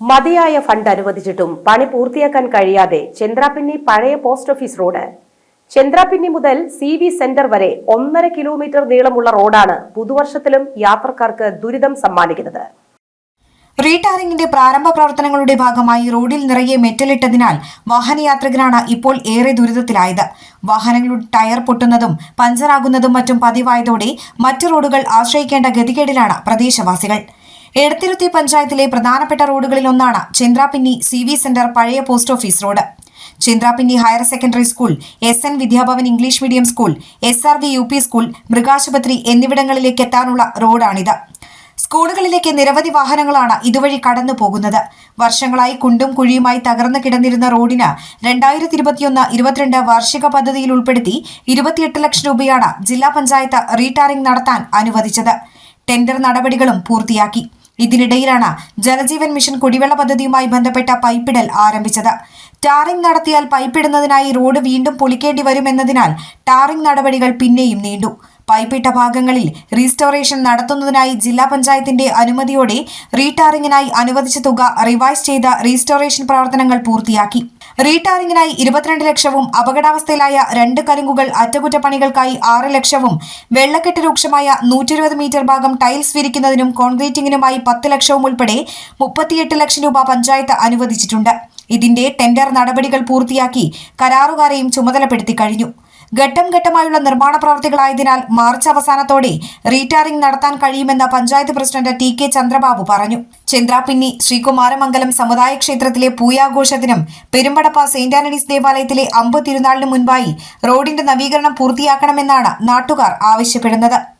മതിയായ ഫണ്ട് അനുവദിച്ചിട്ടും പണി പൂർത്തിയാക്കാൻ കഴിയാതെ ചന്ദ്രാപിന്നി പഴയ പോസ്റ്റ് ഓഫീസ് റോഡ്. ചന്ദ്രാപിന്നി മുതൽ സി വി സെന്റർ വരെ ഒന്നര കിലോമീറ്റർ നീളമുള്ള റോഡാണ് പുതുവർഷത്തിലും യാത്രക്കാർക്ക് ദുരിതം സമ്മാനിക്കുന്നത്. റീടാറിംഗിന്റെ പ്രാരംഭ പ്രവർത്തനങ്ങളുടെ ഭാഗമായി റോഡിൽ നിറയെ മെറ്റലിട്ടതിനാൽ വാഹനയാത്രികരാണ് ഇപ്പോൾ ഏറെ ദുരിതത്തിലായത്. വാഹനങ്ങളുടെ ടയർ പൊട്ടുന്നതും പഞ്ചറാകുന്നതും മറ്റും പതിവായതോടെ മറ്റു റോഡുകൾ ആശ്രയിക്കേണ്ട ഗതികേടിലാണ് പ്രദേശവാസികൾ. എടത്തിരുത്തി പഞ്ചായത്തിലെ പ്രധാനപ്പെട്ട റോഡുകളിൽ ഒന്നാണ് ചന്ദ്രാപിന്നി സി വി സെന്റർ പഴയ post office road. Chandrapinni higher secondary school S N Vidyabhavan English medium school S R V U P school മൃഗാശുപത്രി എന്നിവിടങ്ങളിലേക്ക് എത്താനുള്ള റോഡാണിത്. സ്കൂളുകളിലേക്ക് നിരവധി വാഹനങ്ങളാണ് ഇതുവഴി കടന്നു പോകുന്നത്. വർഷങ്ങളായി കുണ്ടും കുഴിയുമായി തകർന്നു കിടന്നിരുന്ന റോഡിന് രണ്ടായിരത്തി ഇരുപത്തിയൊന്ന് ഇരുപത്തിരണ്ട് വാർഷിക പദ്ധതിയിൽ ഉൾപ്പെടുത്തി ഇരുപത്തിയെട്ട് ലക്ഷം രൂപയാണ് ജില്ലാ പഞ്ചായത്ത് റീടാറിംഗ് നടത്താൻ അനുവദിച്ചത്. ടെൻഡർ നടപടികളും പൂർത്തിയാക്കി. ഇതിനിടയിലാണ് ജലജീവൻ മിഷൻ കുടിവെള്ള പദ്ധതിയുമായി ബന്ധപ്പെട്ട പൈപ്പിടൽ ആരംഭിച്ചത്. ടാറിംഗ് നടത്തിയാൽ പൈപ്പിടുന്നതിനായി റോഡ് വീണ്ടും പൊളിക്കേണ്ടി വരുമെന്നതിനാൽ ടാറിംഗ് നടപടികൾ പിന്നെയും നീണ്ടു. പൈപ്പിട്ട ഭാഗങ്ങളിൽ റീസ്റ്റോറേഷൻ നടത്തുന്നതിനായി ജില്ലാ പഞ്ചായത്തിന്റെ അനുമതിയോടെ റീടാറിംഗിനായി അനുവദിച്ച തുക റിവൈസ് ചെയ്ത റീസ്റ്റോറേഷൻ പ്രവർത്തനങ്ങൾ പൂർത്തിയാക്കി. റീടാറിംഗിനായി ഇരുപത്തിരണ്ട് ലക്ഷവും അപകടാവസ്ഥയിലായ രണ്ട് കലുങ്കുകൾ അറ്റകുറ്റപ്പണികൾക്കായി ആറ് ലക്ഷവും വെള്ളക്കെട്ട് രൂക്ഷമായ നൂറ്റി ഇരുപത് മീറ്റർ ഭാഗം ടൈൽസ് വിരിക്കുന്നതിനും കോൺക്രീറ്റിംഗിനുമായി പത്ത് ലക്ഷവും ഉൾപ്പെടെ മുപ്പത്തിയെട്ട് ലക്ഷം രൂപ പഞ്ചായത്ത് അനുവദിച്ചിട്ടുണ്ട്. ഇതിന്റെ ടെൻഡർ നടപടികൾ പൂർത്തിയാക്കി കരാറുകാരെയും ചുമതലപ്പെടുത്തി കഴിഞ്ഞു. ഘട്ടം ഘട്ടമായുള്ള നിർമ്മാണ പ്രവർത്തികളായതിനാൽ മാർച്ച് അവസാനത്തോടെ റീടാറിംഗ് നടത്താൻ കഴിയുമെന്ന് panchayat president T K Chandrababu പറഞ്ഞു. ചന്ദ്രാപിന്നി ശ്രീകുമാരമംഗലം സമുദായ ക്ഷേത്രത്തിലെ പൂയാഘോഷത്തിനും പെരുമ്പടപ്പ സെന്റ് ആന്റണീസ് ദേവാലയത്തിലെ അമ്പ് മുൻപായി റോഡിന്റെ നവീകരണം പൂർത്തിയാക്കണമെന്നാണ് നാട്ടുകാർ ആവശ്യപ്പെടുന്നത്.